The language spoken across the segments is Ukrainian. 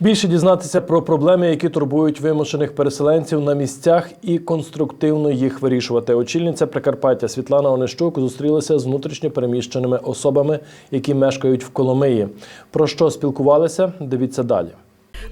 Більше дізнатися про проблеми, які турбують вимушених переселенців на місцях, і конструктивно їх вирішувати. Очільниця Прикарпаття Світлана Онищук зустрілася з внутрішньо переміщеними особами, які мешкають в Коломиї. Про що спілкувалися? Дивіться далі.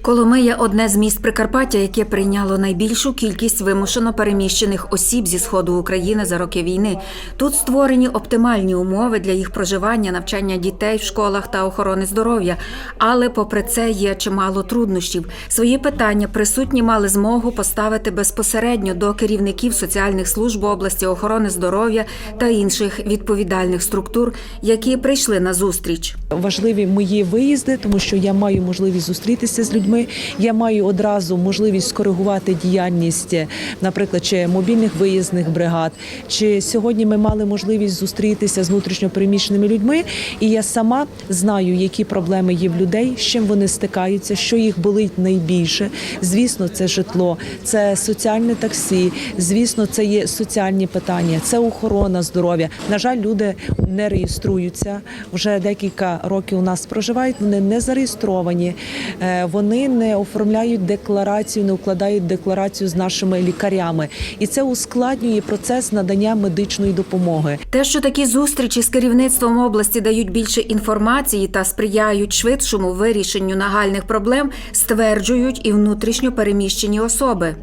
Коломия – одне з міст Прикарпаття, яке прийняло найбільшу кількість вимушено переміщених осіб зі сходу України за роки війни. Тут створені оптимальні умови для їх проживання, навчання дітей в школах та охорони здоров'я. Але, попри це, є чимало труднощів. Свої питання присутні мали змогу поставити безпосередньо до керівників соціальних служб області, охорони здоров'я та інших відповідальних структур, які прийшли на зустріч. Важливі мої виїзди, тому що я маю можливість зустрітися з людьми. Я маю одразу можливість скоригувати діяльність, наприклад, чи мобільних виїзних бригад. Чи сьогодні ми мали можливість зустрітися з внутрішньопереміщеними людьми, і я сама знаю, які проблеми є в людей, з чим вони стикаються, що їх болить найбільше. Звісно, це житло, це соціальне таксі. Звісно, це є соціальні питання, це охорона здоров'я. На жаль, люди не реєструються вже декілька років у нас проживають. Вони не зареєстровані, е, вони не оформляють декларацію, не укладають декларацію з нашими лікарями, і це ускладнює процес надання медичної допомоги. Те, що такі зустрічі з керівництвом області дають більше інформації та сприяють швидшому вирішенню нагальних проблем, стверджують і внутрішньо переміщені особи.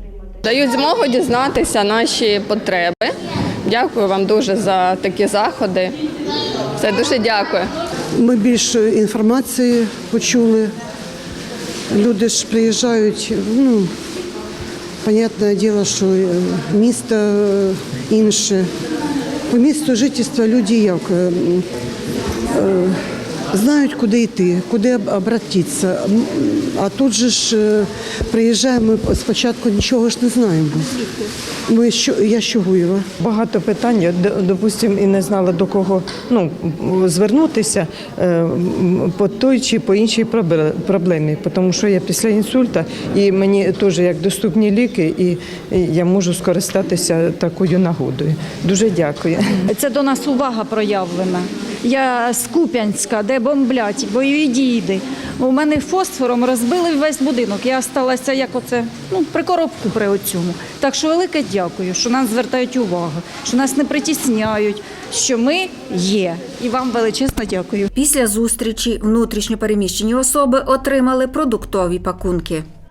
Дають змогу дізнатися наші потреби. Дякую вам дуже за такі заходи. Все дуже дякую. Ми більше інформації почули. Люди ж приїжджають, ну, понятне діло, що е, місто е, інше. По місту жительства люди як е, знають, куди йти, куди обратитися. А тут же ж е, приїжджаємо, ми спочатку нічого ж не знаємо. Ми що, я Чугуєва. Багато питань, я, д- і не знала до кого ну, звернутися е, по той чи по іншій проблемі, тому що я після інсульта і мені теж як доступні ліки, і і я можу скористатися такою нагодою. Дуже дякую. Це до нас увага проявлена. Я з Куп'янська, де бомблять, бойові дії. У мене фосфором розбили весь будинок. Я сталася як оце, ну, при коробку при оцьому. Так що велике дякую, що нас звертають увагу, що нас не притісняють, що ми є. І вам величезно дякую. Після зустрічі внутрішньо переміщені особи отримали продуктові пакунки.